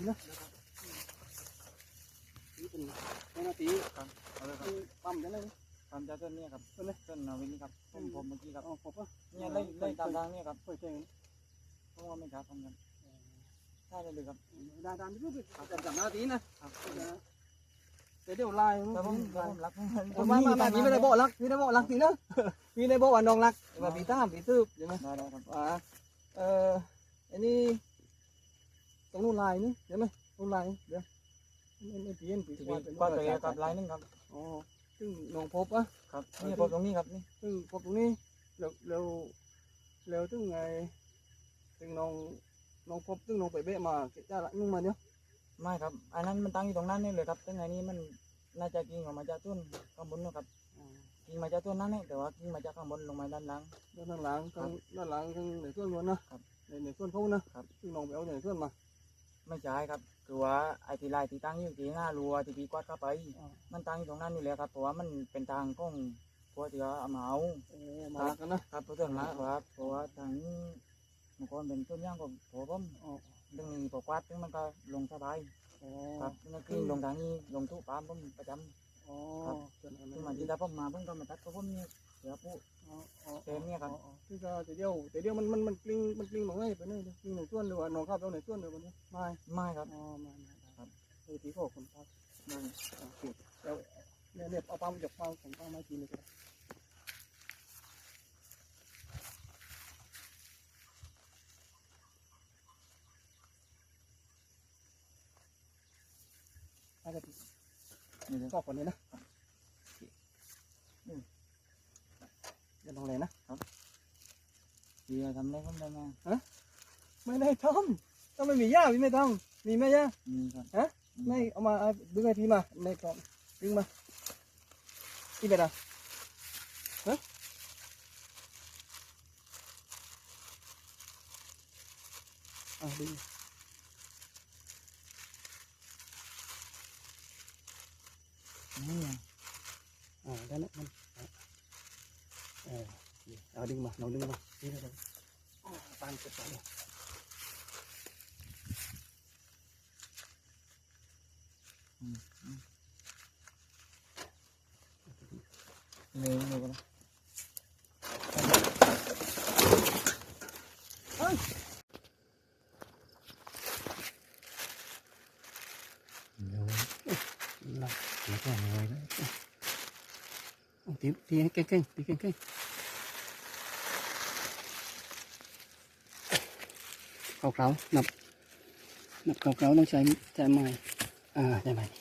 นี่นะนี่เป็นเป็นนาทีครับเอาเลยครับคือปั๊มได้เลยทำจากต้นนี้ครับต้นไหนต้นนาวินครับผมผมเมื่อกี้ครับอ๋อครบป่ะเนี่ยไล่ไล่ตามทางเนี่ยครับเปิดแจ้งเพราะว่าไม่ครับทำกันใช่เลยครับดาดานไปด้วยจับจับนาทีนะครับแต่เดี๋ยวลายแต่ผมแต่ผมรักผมมามามาพี่ไม่ได้บอกรักพี่ได้บอกรักทีนะพี่ได้บอกว่าน้องรักมาพี่ตามพี่ซื้อใช่ไหมได้ได้ครับอ่าเอ่ออันนี้ ตรงนู้นลายนี่เห็นไหมตรงลายเดี๋ยวไม่ไม่เปลี่ยนปีที่กว่ามีกว่าตัวกับลายนึงครับอ๋อซึ่งน้องพบอะครับนี่พอตรงนี้ครับนี่ซึ่งพบตรงนี้เร็วเร็วเร็วถึงไงซึ่งน้องน้องพบซึ่งน้องไปเบะมาเก็บได้ละนุ่งมาเดี๋ยวไม่ครับ อันนั้นมันตั้งอยู่ตรงนั้นนี่เลยครับตั้งไงนี่มันน่าจะกิ่งออกมาจากต้นข้างบนนะครับกิ่งมาจากต้นนั้นนี่แต่ว่ากิ่งมาจากข้างบนลงมาด้านล่างด้านหลังทางด้านหลังทางในส่วนล้วนนะครับในในส่วนเขานะครับซึ่งน้องไปเอาในส่วนมา ไม่ใช่ครับ คือว่าไอ้ที่ลายที่ตั้งอยู่ที่หน้ารั้วที่พี่กวาดเข้าไปมันตั้งอยู่ตรงนั้นอยู่แล้วครับเพราะว่ามันเป็นทางของพวกที่ว่าเอามาเอาโอ้มากันนะครับเพราะส่วนมากครับเพราะว่าทางนี้มันก็เป็นต้นย่างของผมผมอ๋อดึงนี้พอกวาดถึงมันก็ลงสบายอ๋อครับนั่นคือลงทางนี้ลงทุกปามผมประจำอ๋อซึ่งมาที่ถ้าผมมาเพิ่งก็มาตัดก็ผมเนี่ยเดี๋ยวปุ๊อ๋ออ๋อเต็มเนี่ยครับ ที่ก็แต่เดียวแต่เดียวมันมันมันกลิ้งมันกลิ้งลงไงไปนี่กลิ้งในส่วนหรือว่าน้องเข้าไปเอาในส่วนเดียวมันไม่ไม่ครับอ๋อไม่ไม่ครับเออตีโก้คนพักไม่โอเคเดี๋ยวเนี่ยเนี่ยเอาปั๊มหยกปั๊มของปั๊มไม้ทีเลยก็ได้อาจจะนี่เลยชอบคนนี้นะอืมเดี๋ยวลองเลยนะดีทำได้ผมได้ไงไม่ได้ทำต้องไม่มีหญ้าพี่ไม่ต้องมีไหมหญ้ามีครับ ฮะไม่เอามาเอาดึงไอ้พี่มาในกล่องดึงมาที่เป็นอะไรฮะอะดึ งนี่ไงอ่าได้แล้วมันอะเออเอาดึงมาเราดึงมานี่เลยปานเเกาๆนับนับเกาๆต้องใช้ใช้ไม้อ่าใช้ไม้